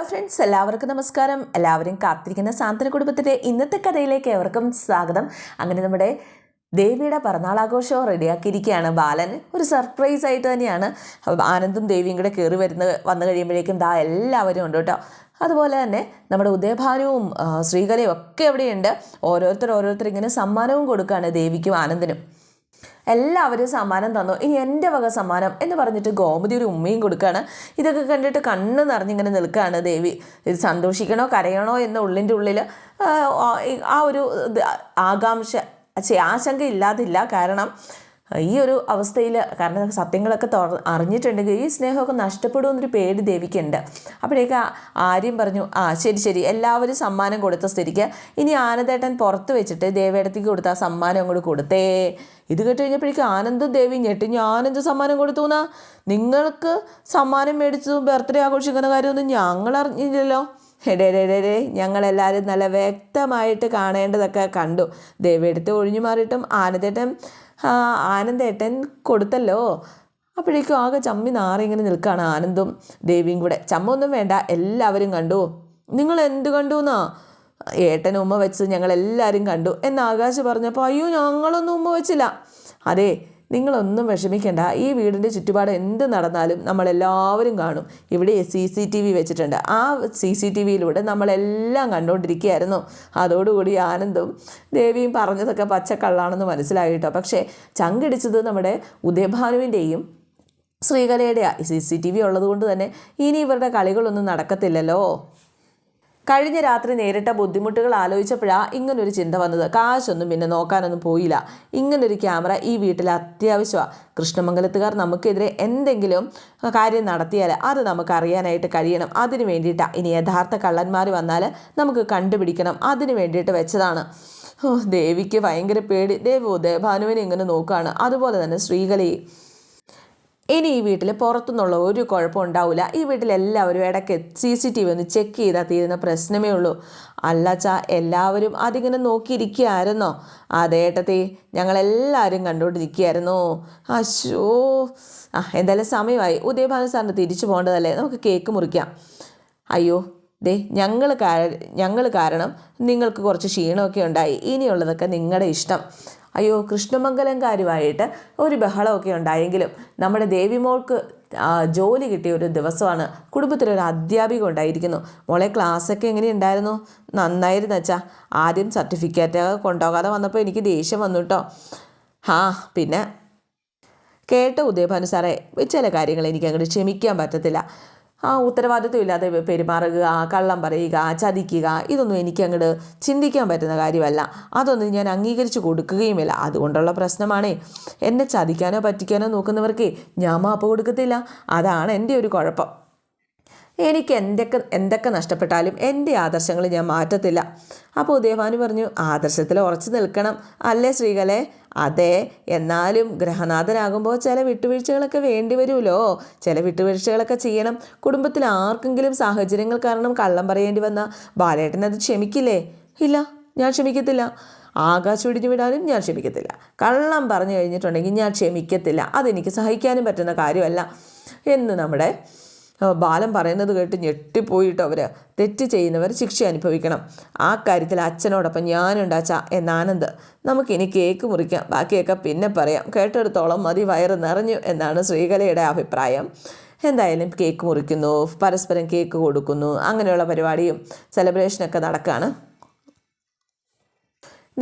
Hello friends എല്ലാവർക്കും നമസ്കാരം. എല്ലാവരും കാത്തിരിക്കുന്ന സാന്ത്വന കുടുംബത്തിന്റെ ഇന്നത്തെ കഥയിലേക്ക് ഏവർക്കും സ്വാഗതം. അങ്ങനെ നമ്മുടെ ദേവിയുടെ പിറന്നാളാഘോഷം റെഡിയാക്കിയിരിക്കുകയാണ്. ബാലൻ ഒരു സർപ്രൈസ് ആയിട്ട് തന്നെയാണ്. ആനന്ദും ദേവിയും കൂടെ കയറി വരുന്നത് വന്നു കഴിയുമ്പോഴേക്കും ദാ എല്ലാവരും ഉണ്ട് കേട്ടോ. അതുപോലെ തന്നെ നമ്മുടെ ഉദയഭാനുവും ശ്രീകലയും ഒക്കെ എവിടെയുണ്ട് ഓരോരുത്തർ ഓരോരുത്തർ ഇങ്ങനെ സമ്മാനവും കൊടുക്കുകയാണ് ദേവിക്കും ആനന്ദിനും. എല്ലാവരും സമ്മാനം തന്നു. ഇനി എന്റെ വക സമ്മാനം എന്ന് പറഞ്ഞിട്ട് ഗോമതി ഒരു ഉമ്മയും കൊടുക്കുകയാണ് ഇതൊക്കെ കണ്ടിട്ട് കണ്ണ് നിറഞ്ഞിങ്ങനെ നിൽക്കുകയാണ് ദേവി. ഇത് സന്തോഷിക്കണോ കരയണോ എന്ന ഉള്ളിന്റെ ഉള്ളിൽ ആ, ഒരു ആകാംക്ഷ ആശങ്ക ഇല്ലാതില്ല. കാരണം ഈ ഒരു അവസ്ഥയിൽ കാരണം സത്യങ്ങളൊക്കെ തുറ അറിഞ്ഞിട്ടുണ്ടെങ്കിൽ ഈ സ്നേഹമൊക്കെ നഷ്ടപ്പെടുമെന്നൊരു പേടി ദേവിക്കുണ്ട്. അപ്പോഴേക്ക് ആര്യം പറഞ്ഞു ആ ശരി ശരി എല്ലാവരും സമ്മാനം കൊടുത്ത സ്ഥിതിക്ക് ഇനി ആനന്ദേട്ടൻ പുറത്ത് വെച്ചിട്ട് ദേവേടത്തേക്ക് കൊടുത്ത ആ സമ്മാനം അങ്ങോട്ട് കൊടുത്തേ. ഇത് കേട്ട് കഴിഞ്ഞപ്പോഴേക്കും ആനന്ദും ദേവി ഞെട്ടി. ഞാനെന്ത് സമ്മാനം കൊടുത്തു നിങ്ങൾക്ക് സമ്മാനം മേടിച്ചു ബർത്ത്ഡേ ആഘോഷിക്കുന്ന കാര്യമൊന്നും ഞങ്ങൾ അറിഞ്ഞില്ലല്ലോ. എടേ ഞങ്ങളെല്ലാവരും നല്ല വ്യക്തമായിട്ട് കാണേണ്ടതൊക്കെ കണ്ടു. ദേവിയെടുത്ത് ഒഴിഞ്ഞു മാറിയിട്ടും ആനന്ദേട്ടൻ ആനന്ദേട്ടൻ കൊടുത്തല്ലോ. അപ്പോഴേക്കും ആകെ ചമ്മി നാറി ഇങ്ങനെ നിൽക്കുകയാണ് ആനന്ദും ദേവിയും കൂടെ. ചമ്മ ഒന്നും വേണ്ട എല്ലാവരും കണ്ടു. നിങ്ങൾ എന്ത് കണ്ടു എന്നാ ഏട്ടൻ ഉമ്മ വെച്ച് ഞങ്ങളെല്ലാവരും കണ്ടു. എന്ന് ആകാശ് പറഞ്ഞപ്പോൾ അയ്യോ ഞങ്ങളൊന്നും ഉമ്മ വെച്ചില്ല. അതെ നിങ്ങളൊന്നും വിഷമിക്കേണ്ട. ഈ വീടിന്റെ ചുറ്റുപാട് എന്ത് നടന്നാലും നമ്മളെല്ലാവരും കാണും. ഇവിടെ സി സി ടി വി വെച്ചിട്ടുണ്ട്. ആ സി സി ടി വിയിലൂടെ നമ്മളെല്ലാം കണ്ടുകൊണ്ടിരിക്കുകയായിരുന്നു അതോടുകൂടി ആനന്ദും ദേവിയും പറഞ്ഞതൊക്കെ പച്ചക്കള്ളാണെന്ന് മനസ്സിലായിട്ടോ? പക്ഷേ ചങ്കിടിച്ചത് നമ്മുടെ ഉദയഭാനുവിന്റെയും ശ്രീകലയുടെ സി സി ടി വി ഉള്ളത് കൊണ്ട് തന്നെ ഇനി ഇവരുടെ കളികളൊന്നും നടക്കത്തില്ലല്ലോ. കഴിഞ്ഞ രാത്രി നേരിട്ട ബുദ്ധിമുട്ടുകൾ ആലോചിച്ചപ്പോഴാണ് ഇങ്ങനൊരു ചിന്ത വന്നത്. കാശൊന്നും പിന്നെ നോക്കാനൊന്നും പോയില്ല. ഇങ്ങനൊരു ക്യാമറ ഈ വീട്ടിൽ അത്യാവശ്യമാണ് കൃഷ്ണമംഗലത്തുകാർ നമുക്കെതിരെ എന്തെങ്കിലും കാര്യം നടത്തിയാൽ അത് നമുക്ക് അറിയാനായിട്ട് കഴിയണം. അതിന് വേണ്ടിയിട്ടാണ് ഇനി യഥാർത്ഥ കള്ളന്മാർ വന്നാൽ നമുക്ക് കണ്ടുപിടിക്കണം. അതിന് വേണ്ടിയിട്ട് വെച്ചതാണ്. ദേവിക്ക് ഭയങ്കര പേടി. ദേവോ ദേ ഭാനുവിനെ ഇങ്ങനെ നോക്കുകയാണ് അതുപോലെ തന്നെ ശ്രീകലയും ഇനി ഈ വീട്ടിൽ പുറത്തുനിന്നുള്ള ഒരു കുഴപ്പം ഉണ്ടാവില്ല ഈ വീട്ടിൽ എല്ലാവരും ഇടയ്ക്ക് സി സി ടി വി ഒന്ന് ചെക്ക് ചെയ്താൽ തീരുന്ന പ്രശ്നമേ ഉള്ളൂ. അല്ലച്ചാ എല്ലാവരും അതിങ്ങനെ നോക്കിയിരിക്കുകയായിരുന്നോ? അതേട്ടത്തെ ഞങ്ങളെല്ലാവരും കണ്ടുകൊണ്ടിരിക്കുകയായിരുന്നു. അശോ ആ എന്തായാലും സമയമായി. ഉദയഭാനു സാറിന് തിരിച്ചു പോകേണ്ടതല്ലേ? നമുക്ക് കേക്ക് മുറിക്കാം. അയ്യോ ദേ ഞങ്ങൾ ഞങ്ങൾ കാരണം നിങ്ങൾക്ക് കുറച്ച് ക്ഷീണമൊക്കെ ഉണ്ടായി. ഇനിയുള്ളതൊക്കെ നിങ്ങളുടെ ഇഷ്ടം. അയ്യോ കൃഷ്ണമംഗലംകാരുമായിട്ട് ഒരു ബഹളമൊക്കെ ഉണ്ടായെങ്കിലും നമ്മുടെ ദേവിമോൾക്ക് ജോലി കിട്ടിയ ഒരു ദിവസമാണ്. കുടുംബത്തിലൊരു അധ്യാപിക ഉണ്ടായിരിക്കുന്നു. മോളെ ക്ലാസ്സൊക്കെ എങ്ങനെയുണ്ടായിരുന്നു? നന്നായിരുന്നു അച്ഛാ. ആദ്യം സർട്ടിഫിക്കറ്റ് കൊണ്ടുപോകാതെ വന്നപ്പോൾ എനിക്ക് ദേഷ്യം വന്നു കേട്ടോ ആ പിന്നെ? കേട്ട ഉദയഭാനു സാറേ ചില കാര്യങ്ങൾ എനിക്ക് അങ്ങോട്ട് ക്ഷമിക്കാൻ പറ്റത്തില്ല. ഉത്തരവാദിത്വം ഇല്ലാതെ പെരുമാറുക കള്ളം പറയുക ചതിക്കുക ഇതൊന്നും എനിക്ക് അങ്ങോട്ട് ചിന്തിക്കാൻ പറ്റുന്ന കാര്യമല്ല. അതൊന്നും ഞാൻ അംഗീകരിച്ചു കൊടുക്കുകയുമില്ല. അതുകൊണ്ടുള്ള പ്രശ്നമാണേ. എന്നെ ചതിക്കാനോ പറ്റിക്കാനോ നോക്കുന്നവർക്ക് ഞാൻ മാപ്പ് കൊടുക്കത്തില്ല. അതാണ് എന്റെ ഒരു കുഴപ്പം. എനിക്ക് എന്തൊക്കെ എന്തൊക്കെ നഷ്ടപ്പെട്ടാലും എന്റെ ആദർശങ്ങൾ ഞാൻ മാറ്റത്തില്ല. അപ്പോൾ ഉദയഭാനു പറഞ്ഞു ആദർശത്തിൽ ഉറച്ചു നിൽക്കണം അല്ലേ ശ്രീകലെ? അതെ എന്നാലും ഗ്രഹനാഥനാകുമ്പോൾ ചില വിട്ടുവീഴ്ചകളൊക്കെ വേണ്ടി വരുമല്ലോ. ചില വിട്ടുവീഴ്ചകളൊക്കെ ചെയ്യണം. കുടുംബത്തിൽ ആർക്കെങ്കിലും സാഹചര്യങ്ങൾ കാരണം കള്ളം പറയേണ്ടി വന്ന ബാലേട്ടൻ അത് ക്ഷമിക്കില്ലേ? ഇല്ല ഞാൻ ക്ഷമിക്കത്തില്ല. ആകാശം ഇടിഞ്ഞു വിടാനും ഞാൻ ക്ഷമിക്കത്തില്ല. കള്ളം പറഞ്ഞു കഴിഞ്ഞിട്ടുണ്ടെങ്കിൽ ഞാൻ ക്ഷമിക്കത്തില്ല. അതെനിക്ക് സഹിക്കാനും പറ്റുന്ന കാര്യമല്ല. എന്ന് നമ്മുടെ ബാലൻ പറയുന്നത് കേട്ട് ഞെട്ടിപ്പോയിട്ട് അവർ തെറ്റ് ചെയ്യുന്നവർ ശിക്ഷ അനുഭവിക്കണം. ആ കാര്യത്തിൽ അച്ഛനോടൊപ്പം ഞാനുണ്ടാച്ച എന്നാനന്ദ്. നമുക്കിനി കേക്ക് മുറിക്കാം. ബാക്കിയൊക്കെ പിന്നെ പറയാം. കേട്ടെടുത്തോളം മതി വയറ് നിറഞ്ഞു എന്നാണ് ശ്രീകലയുടെ അഭിപ്രായം. എന്തായാലും കേക്ക് മുറിക്കുന്നു പരസ്പരം കേക്ക് കൊടുക്കുന്നു അങ്ങനെയുള്ള പരിപാടിയും സെലിബ്രേഷനൊക്കെ നടക്കുകയാണ്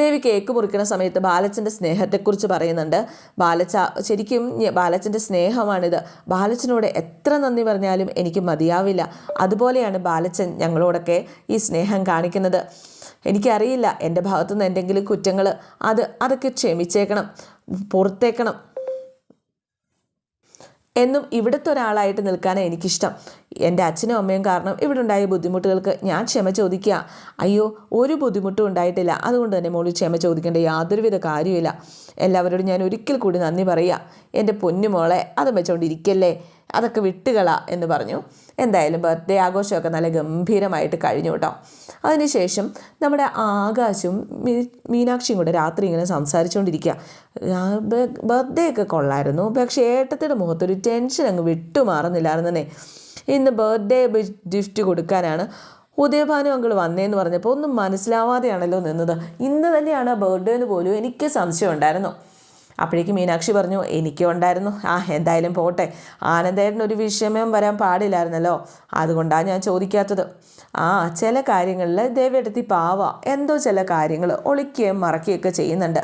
ദേവി കേക്ക് മുറിക്കുന്ന സമയത്ത് ബാലച്ചന്റെ സ്നേഹത്തെക്കുറിച്ച് പറയുന്നുണ്ട്. ബാലച്ച ശരിക്കും ബാലച്ചന്റെ സ്നേഹമാണിത്. ബാലച്ചനോട് എത്ര നന്ദി പറഞ്ഞാലും എനിക്ക് മതിയാവില്ല. അതുപോലെയാണ് ബാലച്ചൻ ഞങ്ങളോടൊക്കെ ഈ സ്നേഹം കാണിക്കുന്നത്. എനിക്കറിയില്ല എന്റെ ഭാഗത്തുനിന്ന് എന്തെങ്കിലും കുറ്റങ്ങൾ അത് അതൊക്കെ ക്ഷമിച്ചേക്കണം പുറത്തേക്കണം. എന്നും ഇവിടുത്തെ ഒരാളായിട്ട് നിൽക്കാനാണ് എനിക്കിഷ്ടം. എന്റെ അച്ഛനും അമ്മയും കാരണം ഇവിടെ ഉണ്ടായ ബുദ്ധിമുട്ടുകൾക്ക് ഞാൻ ക്ഷമ ചോദിക്കുക. അയ്യോ ഒരു ബുദ്ധിമുട്ടും ഉണ്ടായിട്ടില്ല. അതുകൊണ്ട് തന്നെ മോളിൽ ക്ഷമ ചോദിക്കേണ്ട യാതൊരുവിധ കാര്യമില്ല എല്ലാവരോടും ഞാൻ ഒരിക്കൽ കൂടി നന്ദി പറയുക. എന്റെ പൊന്നുമോളെ അതും വെച്ചുകൊണ്ടിരിക്കല്ലേ അതൊക്കെ വിട്ടുകള എന്ന് പറഞ്ഞു. എന്തായാലും ബർത്ത്ഡേ ആഘോഷമൊക്കെ നല്ല ഗംഭീരമായിട്ട് കഴിഞ്ഞു കേട്ടോ. അതിനുശേഷം നമ്മുടെ ആകാശും മീനാക്ഷിയും കൂടെ രാത്രി ഇങ്ങനെ സംസാരിച്ചുകൊണ്ടിരിക്കുക ബർത്ത്ഡേ ഒക്കെ കൊള്ളായിരുന്നു. പക്ഷേ ഏട്ടത്തിയുടെ മുഖത്തൊരു ടെൻഷൻ അങ്ങ് വിട്ടുമാറുന്നില്ലായിരുന്നേ. ഇന്ന് ബർത്ത്ഡേ ഗിഫ്റ്റ് കൊടുക്കാനാണ് ഉദയഭാനു അങ്കിൾ വന്നേന്ന് പറഞ്ഞപ്പോൾ ഒന്നും മനസ്സിലാവാതെയാണല്ലോ നിന്നത്. ഇന്ന് തന്നെയാണ് ബർത്ത്ഡേ എന്ന് പോലും എനിക്ക് സംശയം ഉണ്ടായിരുന്നു? അപ്പോഴേക്കും മീനാക്ഷി പറഞ്ഞു എനിക്കും ഉണ്ടായിരുന്നു. ആ എന്തായാലും പോട്ടെ. ആനന്ദേട്ടൻ ഒരു വിഷമം വരാൻ പാടില്ലായിരുന്നല്ലോ. അതുകൊണ്ടാണ് ഞാൻ ചോദിക്കാത്തത്. ആ ചില കാര്യങ്ങളിൽ ദേവിയെടുത്തി പാവ. എന്തോ ചില കാര്യങ്ങൾ ഒളിക്കുകയും മറക്കുകയൊക്കെ ചെയ്യുന്നുണ്ട്.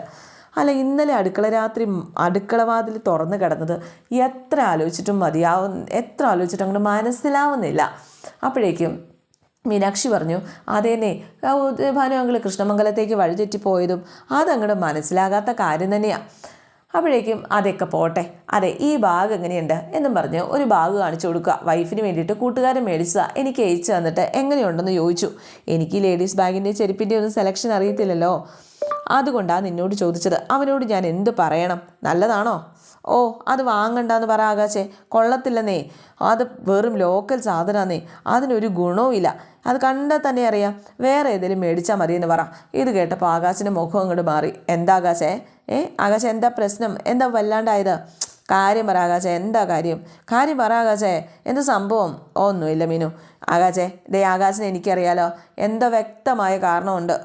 അല്ല ഇന്നലെ അടുക്കള രാത്രി അടുക്കളവാതിൽ തുറന്നു കിടന്നത് എത്ര ആലോചിച്ചിട്ടും മതിയാവും എത്ര ആലോചിച്ചിട്ടും അങ്ങോട്ട് മനസ്സിലാവുന്നില്ല. അപ്പോഴേക്കും മീനാക്ഷി പറഞ്ഞു അതേനെ ഭാനു അങ്കിൾ കൃഷ്ണമംഗലത്തേക്ക് വഴിതെറ്റിപ്പോയതും അതങ്ങോട്ട് മനസ്സിലാകാത്ത കാര്യം തന്നെയാണ് അപ്പോഴേക്കും അതൊക്കെ പോട്ടെ. അതെ ഈ ബാഗ് എങ്ങനെയുണ്ട്? എന്നും പറഞ്ഞ് ഒരു ബാഗ് കാണിച്ചു കൊടുക്കുക. വൈഫിന് വേണ്ടിയിട്ട് കൂട്ടുകാരൻ മേടിച്ചതാ. എനിക്ക് അയച്ചു തന്നിട്ട് എങ്ങനെയുണ്ടെന്ന് ചോദിച്ചു. എനിക്ക് ലേഡീസ് ബാഗിന്റെ ചെരുപ്പിന്റെ ഒന്നും സെലക്ഷൻ അറിയത്തില്ലല്ലോ. അതുകൊണ്ടാണ് നിന്നോട് ചോദിച്ചത്. അവനോട് ഞാൻ എന്ത് പറയണം? നല്ലതാണോ? ഓ അത് വാങ്ങണ്ടെന്ന് പറ ആകാശേ. കൊള്ളത്തില്ലെന്നേ. അത് വെറും ലോക്കൽ സാധനമാന്നേ അതിനൊരു ഗുണവുമില്ല. അത് കണ്ടാൽ തന്നെ അറിയാം. വേറെ ഏതെങ്കിലും മേടിച്ചാൽ മതിയെന്ന് പറ. ഇത് കേട്ടപ്പോൾ ആകാശിന്റെ മുഖം അങ്ങോട്ട് മാറി. എന്താ ആകാശേ? ഏ ആകാശം എന്താ പ്രശ്നം? എന്താ വല്ലാണ്ടായത്? കാര്യം പറ ആകാശേ എന്താ കാര്യം? കാര്യം പറ ആകാശേ എന്ത് സംഭവം? ഒന്നുമില്ല മീനു. ആകാശേ ദേ ആകാശിനെ എനിക്കറിയാലോ. എന്തോ വ്യക്തമായ കാരണമുണ്ട്.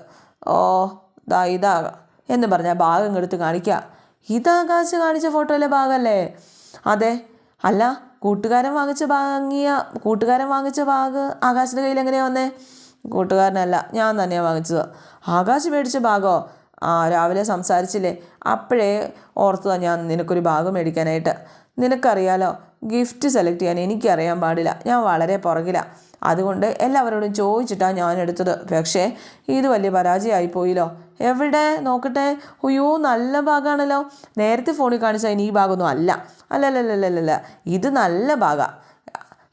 ഓ ദാ ഇതാ. എന്ന് പറഞ്ഞാൽ ഭാഗം എടുത്ത് കാണിക്കുക ഇതാകാശ് കാണിച്ച ഫോട്ടോയിലെ ഭാഗമല്ലേ അതെ. അല്ല കൂട്ടുകാരൻ വാങ്ങിച്ച വാങ്ങിയ കൂട്ടുകാരൻ വാങ്ങിച്ച ബാഗ് ആകാശിന്റെ കയ്യിൽ എങ്ങനെയാ വന്നേ? കൂട്ടുകാരനല്ല ഞാൻ തന്നെയാണ് വാങ്ങിച്ചത്. ആകാശ് മേടിച്ച ഭാഗോ ആ രാവിലെ സംസാരിച്ചില്ലേ? അപ്പോഴേ ഓർത്തതാ ഞാൻ നിനക്കൊരു ഭാഗം മേടിക്കാനായിട്ട്. നിനക്കറിയാലോ ഗിഫ്റ്റ് സെലക്ട് ചെയ്യാൻ എനിക്കറിയാൻ പാടില്ല. ഞാൻ വളരെ പുറകിലാണ് അതുകൊണ്ട് എല്ലാവരോടും ചോദിച്ചിട്ടാണ് ഞാൻ എടുത്തത്. പക്ഷേ ഇത് വലിയ പരാജയമായി പോയില്ലോ എവിടെ? നോക്കട്ടെ. അയ്യോ നല്ല ഭാഗമാണല്ലോ നേരത്തെ ഫോണിൽ കാണിച്ചാൽ ഈ ഭാഗമൊന്നും അല്ല. അല്ലല്ലല്ലല്ലല്ല. ഇത് നല്ല ഭാഗമാണ്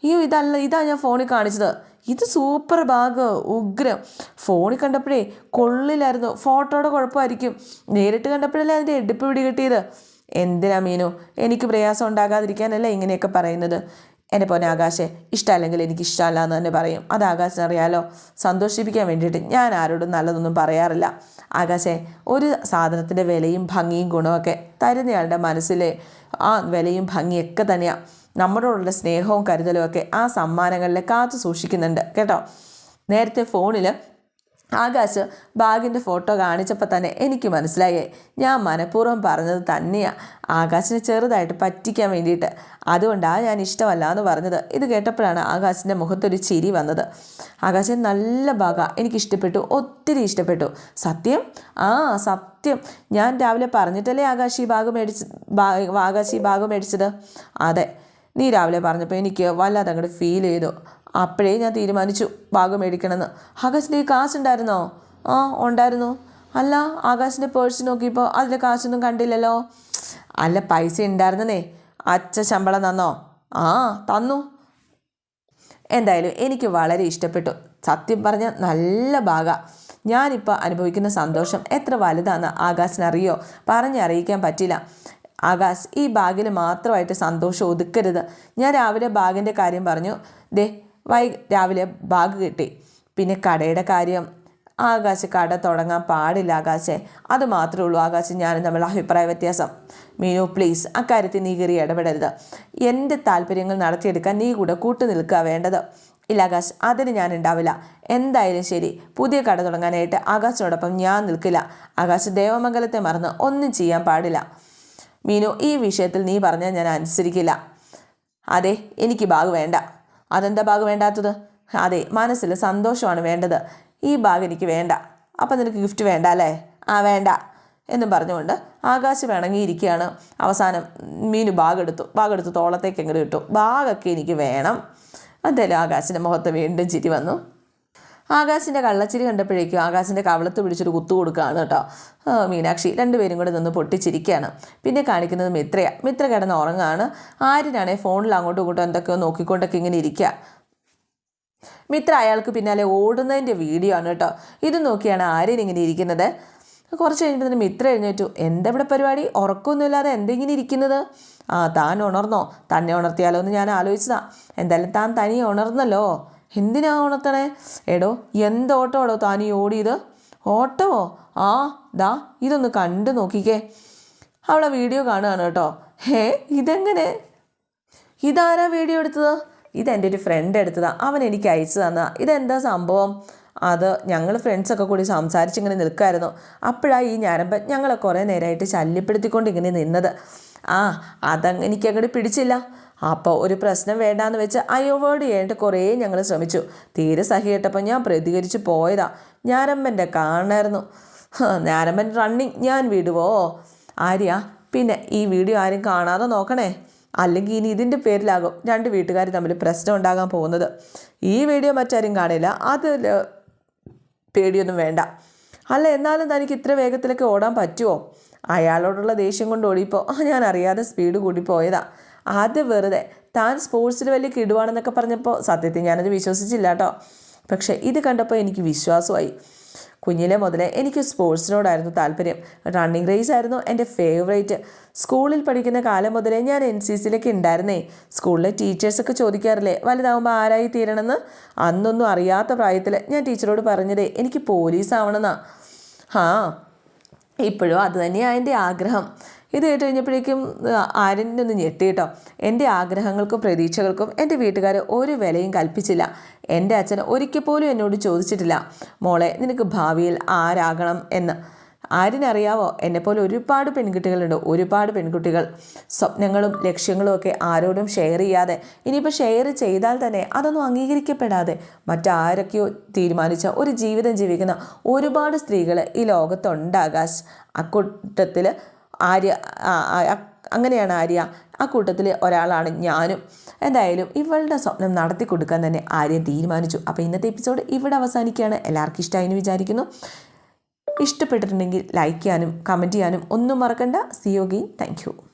അയ്യോ ഇതല്ല. ഇതാ ഞാൻ ഫോണിൽ കാണിച്ചത്. ഇത് സൂപ്പർ ബാഗ് ഉഗ്രം. ഫോണിൽ കണ്ടപ്പോഴേ കൊള്ളിലായിരുന്നു ഫോട്ടോയുടെ കുഴപ്പമായിരിക്കും. നേരിട്ട് കണ്ടപ്പോഴല്ലേ അതിന്റെ എടുപ്പ് പിടി കിട്ടിയത്. എന്തിനാ മീനു? എനിക്ക് പ്രയാസം ഉണ്ടാകാതിരിക്കാനല്ല ഇങ്ങനെയൊക്കെ പറയുന്നത്. എന്റെ പൊന്നെ ആകാശെ ഇഷ്ടമല്ലെങ്കിൽ എനിക്ക് ഇഷ്ടമല്ല എന്ന് തന്നെ പറയും. അത് ആകാശിനറിയാലോ സന്തോഷിപ്പിക്കാൻ വേണ്ടിയിട്ട് ഞാൻ ആരോടും നല്ലതൊന്നും പറയാറില്ല. ആകാശെ ഒരു സാധനത്തിന്റെ വിലയും ഭംഗിയും ഗുണമൊക്കെ തരുന്നയാളുടെ മനസ്സിലെ ആ വിലയും ഭംഗിയൊക്കെ തന്നെയാണ് നമ്മളോടുള്ള സ്നേഹവും കരുതലും ഒക്കെ ആ സമ്മാനങ്ങളിൽ കാത്തു സൂക്ഷിക്കുന്നുണ്ട്. കേട്ടോ? നേരത്തെ ഫോണിൽ ആകാശ് ബാഗിന്റെ ഫോട്ടോ കാണിച്ചപ്പോൾ തന്നെ എനിക്ക് മനസ്സിലായേ. ഞാൻ മനഃപൂർവം പറഞ്ഞത് തന്നെയാണ് ആകാശിനെ ചെറുതായിട്ട് പറ്റിക്കാൻ വേണ്ടിയിട്ട്. അതുകൊണ്ടാണ് ഞാൻ ഇഷ്ടമല്ല എന്ന് പറഞ്ഞത്. ഇത് കേട്ടപ്പോഴാണ് ആകാശിന്റെ മുഖത്തൊരു ചിരി വന്നത്. ആകാശം നല്ല ഭാഗ എനിക്ക് ഇഷ്ടപ്പെട്ടു. ഒത്തിരി ഇഷ്ടപ്പെട്ടു. സത്യം? ആ സത്യം. ഞാൻ രാവിലെ പറഞ്ഞിട്ടല്ലേ ആകാശ് ഈ ബാഗ് മേടിച്ച് ആകാശ് ഈ ബാഗ് മേടിച്ചത്? അതെ. നീ രാവിലെ പറഞ്ഞപ്പോൾ എനിക്ക് വല്ലാതെ അങ്ങോട്ട് ഫീൽ ചെയ്തു. അപ്പോഴേ ഞാൻ തീരുമാനിച്ചു ബാഗ് മേടിക്കണമെന്ന്. ആകാശിന്റെ ഈ കാശുണ്ടായിരുന്നോ? ആ ഉണ്ടായിരുന്നു. അല്ല ആകാശിന്റെ പേഴ്സ് നോക്കിയപ്പോൾ അതിലെ കാശൊന്നും കണ്ടില്ലല്ലോ. അല്ല പൈസ ഉണ്ടായിരുന്നേ അച്ഛ ശമ്പളം തന്നോ? ആ തന്നു. എന്തായാലും എനിക്ക് വളരെ ഇഷ്ടപ്പെട്ടു. സത്യം പറഞ്ഞ നല്ല ഭാഗ. ഞാനിപ്പോൾ അനുഭവിക്കുന്ന സന്തോഷം എത്ര വലുതാണെന്ന് ആകാശിനറിയോ? പറഞ്ഞറിയിക്കാൻ പറ്റില്ല. ആകാശ് ഈ ബാഗിൽ മാത്രമായിട്ട് സന്തോഷം ഒതുക്കരുത്. ഞാൻ രാവിലെ ബാഗിന്റെ കാര്യം പറഞ്ഞു. ദേ വൈ രാവിലെ ബാഗ് കിട്ടി. പിന്നെ കടയുടെ കാര്യം. ആകാശ് കട തുടങ്ങാൻ പാടില്ല ആകാശെ. അത് മാത്രമേ ഉള്ളൂ ആകാശ് ഞാനും തമ്മിൽ അഭിപ്രായ വ്യത്യാസം. മീനു പ്ലീസ് അക്കാര്യത്തിൽ നീ കയറി ഇടപെടരുത്. എന്റെ താല്പര്യങ്ങൾ നടത്തിയെടുക്കാൻ നീ കൂടെ കൂട്ടു നിൽക്കുക വേണ്ടത്. ഇല്ല ആകാശ് അതിന് ഞാൻ ഉണ്ടാവില്ല. എന്തായാലും ശരി പുതിയ കട തുടങ്ങാനായിട്ട് ആകാശിനോടൊപ്പം ഞാൻ നിൽക്കില്ല. ആകാശ് ദേവമംഗലത്തെ മറന്ന് ഒന്നും ചെയ്യാൻ പാടില്ല. മീനു ഈ വിഷയത്തിൽ നീ പറഞ്ഞാൽ ഞാൻ അനുസരിക്കില്ല. അതെ എനിക്ക് ബാഗ് വേണ്ട. അതെന്താ ബാഗ് വേണ്ടാത്തത്? അതെ മനസ്സിൽ സന്തോഷമാണ് വേണ്ടത്. ഈ ബാഗ് എനിക്ക് വേണ്ട. അപ്പം നിനക്ക് ഗിഫ്റ്റ് വേണ്ട അല്ലേ? ആ വേണ്ട എന്നും പറഞ്ഞുകൊണ്ട് ആകാശ് വേണമെങ്കിയിരിക്കുകയാണ് അവസാനം മീനു ബാഗ് എടുത്തു. ബാഗ് തോളത്തേക്ക് എങ്ങനെ ഇട്ടു. ബാഗൊക്കെ എനിക്ക് വേണം. എന്തായാലും ആകാശിന്റെ മുഖത്ത് വീണ്ടും ചിരി വന്നു. ആകാശിന്റെ കള്ളച്ചിരി കണ്ടപ്പോഴേക്കും ആകാശിന്റെ കവളത്ത് പിടിച്ചൊരു കുത്തു കൊടുക്കുകയാണ് കേട്ടോ. മീനാക്ഷി രണ്ടുപേരും കൂടെ നിന്ന് പൊട്ടിച്ചിരിക്കുകയാണ്. പിന്നെ കാണിക്കുന്നത് മിത്രയാണ് മിത്ര കിടന്ന് ഉറങ്ങാണ്. ആര്യനാണെങ്കിൽ ഫോണിൽ അങ്ങോട്ടും ഇങ്ങോട്ടും എന്തൊക്കെയോ നോക്കിക്കൊണ്ടൊക്കെ ഇങ്ങനെ ഇരിക്കുക. മിത്ര അയാൾക്ക് പിന്നാലെ ഓടുന്നതിന്റെ വീഡിയോ ആണ് കേട്ടോ. ഇത് നോക്കിയാണ് ആര്യൻ ഇങ്ങനെ ഇരിക്കുന്നത്. കുറച്ച് കഴിഞ്ഞപ്പോൾ തന്നെ മിത്ര എഴുന്നേറ്റു. എന്താ ഇവിടെ പരിപാടി? ഉറക്കമൊന്നുമില്ലാതെ എന്തെങ്കിലും ഇരിക്കുന്നത്? ആ താൻ ഉണർന്നോ? തന്നെ ഉണർത്തിയാലോ എന്ന് ഞാൻ ആലോചിച്ചതാ. എന്തായാലും താൻ തനിയെ ഉണർന്നല്ലോ. എന്തിനാ ഉണർത്തണേ എടോ എന്ത് ഓട്ടമാടോ താൻ ഈ ഓടിയത്? ഓട്ടമോ? ആ ദാ ഇതൊന്ന് കണ്ടു നോക്കിക്കേ. അവളെ വീഡിയോ കാണുകയാണ് കേട്ടോ. ഹേ ഇതെങ്ങനെ? ഇതാരാ വീഡിയോ എടുത്തത്? ഇതെന്റെ ഒരു ഫ്രണ്ട് എടുത്തതാണ് അവൻ എനിക്ക് അയച്ചു തന്നതാ ഇതെന്താ സംഭവം? അത് ഞങ്ങൾ ഫ്രണ്ട്സൊക്കെ കൂടി സംസാരിച്ചിങ്ങനെ നിൽക്കായിരുന്നു അപ്പോഴാണ് ഈ ഞാനപ്പൻ ഞങ്ങളെ കുറേ നേരമായിട്ട് ശല്യപ്പെടുത്തിക്കൊണ്ട് ഇങ്ങനെ നിന്നത്. ആ അതങ്ങ് എനിക്കങ്ങോട്ട് പിടിച്ചില്ല. അപ്പോൾ ഒരു പ്രശ്നം വേണ്ടാന്ന് വെച്ച് അയോവേർഡ് ചെയ്യാനായിട്ട് കുറേ ഞങ്ങൾ ശ്രമിച്ചു. തീരെ സഹിയിട്ടപ്പോൾ ഞാൻ പ്രതികരിച്ച് പോയതാ. ഞാനമ്മന്റെ കാണായിരുന്നു ഞാനമ്മൻ റണ്ണിങ് ഞാൻ വിടുവോ? ആര്യ പിന്നെ ഈ വീഡിയോ ആരും കാണാതെ നോക്കണേ? അല്ലെങ്കിൽ ഇനി ഇതിന്റെ പേരിലാകും രണ്ട് വീട്ടുകാർ തമ്മിൽ പ്രശ്നം ഉണ്ടാകാൻ പോകുന്നത്. ഈ വീഡിയോ മറ്റാരും കാണില്ല. അത് പേടിയൊന്നും വേണ്ട. അല്ല എന്നാലും തനിക്ക് ഇത്ര വേഗത്തിലൊക്കെ ഓടാൻ പറ്റുമോ അയാളോടുള്ള ദേഷ്യം കൊണ്ട് ഓടിയപ്പോൾ ഞാൻ അറിയാതെ സ്പീഡ് കൂടി പോയതാ. അത് വെറുതെ താൻ സ്പോർട്സിൽ വലിയ കിടുവാണെന്നൊക്കെ പറഞ്ഞപ്പോൾ സത്യത്തിൽ ഞാനത് വിശ്വസിച്ചില്ല കേട്ടോ. പക്ഷേ ഇത് കണ്ടപ്പോൾ എനിക്ക് വിശ്വാസമായി. കുഞ്ഞിലെ മുതലേ എനിക്ക് സ്പോർട്സിനോടായിരുന്നു താല്പര്യം. റണ്ണിങ് റേസ് ആയിരുന്നു എന്റെ ഫേവറേറ്റ്. സ്കൂളിൽ പഠിക്കുന്ന കാലം മുതലേ ഞാൻ എൻ സി സിയിലേക്ക് ഉണ്ടായിരുന്നേ. സ്കൂളിലെ ടീച്ചേഴ്സൊക്കെ ചോദിക്കാറില്ലേ വലുതാവുമ്പോൾ ആരായി തീരണമെന്ന്? അന്നൊന്നും അറിയാത്ത പ്രായത്തിൽ ഞാൻ ടീച്ചറോട് പറഞ്ഞതേ എനിക്ക് പോലീസ് ആവണമെന്നാ ആ ഇപ്പോഴും അത് തന്നെയാണ് എന്റെ ആഗ്രഹം. ഇത് കഴിഞ്ഞപ്പോഴേക്കും ആര്യനെ ഒന്ന് ഞെട്ടി എന്റെ ആഗ്രഹങ്ങൾക്കും പ്രതീക്ഷകൾക്കും എന്റെ വീട്ടുകാർ ഒരു വിലയും കൽപ്പിച്ചില്ല. എന്റെ അച്ഛൻ ഒരിക്കൽ പോലും എന്നോട് ചോദിച്ചിട്ടില്ല. മോളെ നിനക്ക് ഭാവിയിൽ ആരാകണം എന്ന്. ആരിനറിയാവോ? എന്നെപ്പോലെ ഒരുപാട് പെൺകുട്ടികളുണ്ട്. ഒരുപാട് പെൺകുട്ടികൾ. സ്വപ്നങ്ങളും ലക്ഷ്യങ്ങളും ഒക്കെ ആരോടും ഷെയർ ചെയ്യാതെ ഇനിയിപ്പോൾ ഷെയർ ചെയ്താൽ തന്നെ അതൊന്നും അംഗീകരിക്കപ്പെടാതെ മറ്റാരൊക്കെയോ തീരുമാനിച്ച ഒരു ജീവിതം ജീവിക്കുന്ന ഒരുപാട് സ്ത്രീകൾ ഈ ലോകത്തുണ്ടാകാശ് അക്കൂട്ടത്തിൽ ആര്യ അങ്ങനെയാണ് ആര്യ. ആ കൂട്ടത്തിൽ ഒരാളാണ് ഞാനും. എന്തായാലും ഇവളുടെ സ്വപ്നം നടത്തി കൊടുക്കാൻ തന്നെ ആര്യ തീരുമാനിച്ചു. അപ്പോൾ ഇന്നത്തെ എപ്പിസോഡ് ഇവിടെ അവസാനിക്കുകയാണ്. എല്ലാവർക്കും ഇഷ്ടമായി എന്ന് വിചാരിക്കുന്നു. ഇഷ്ടപ്പെട്ടിട്ടുണ്ടെങ്കിൽ ലൈക്ക് ചെയ്യാനും കമന്റ് ചെയ്യാനും ഒന്നും മറക്കണ്ട. C Yogi thank you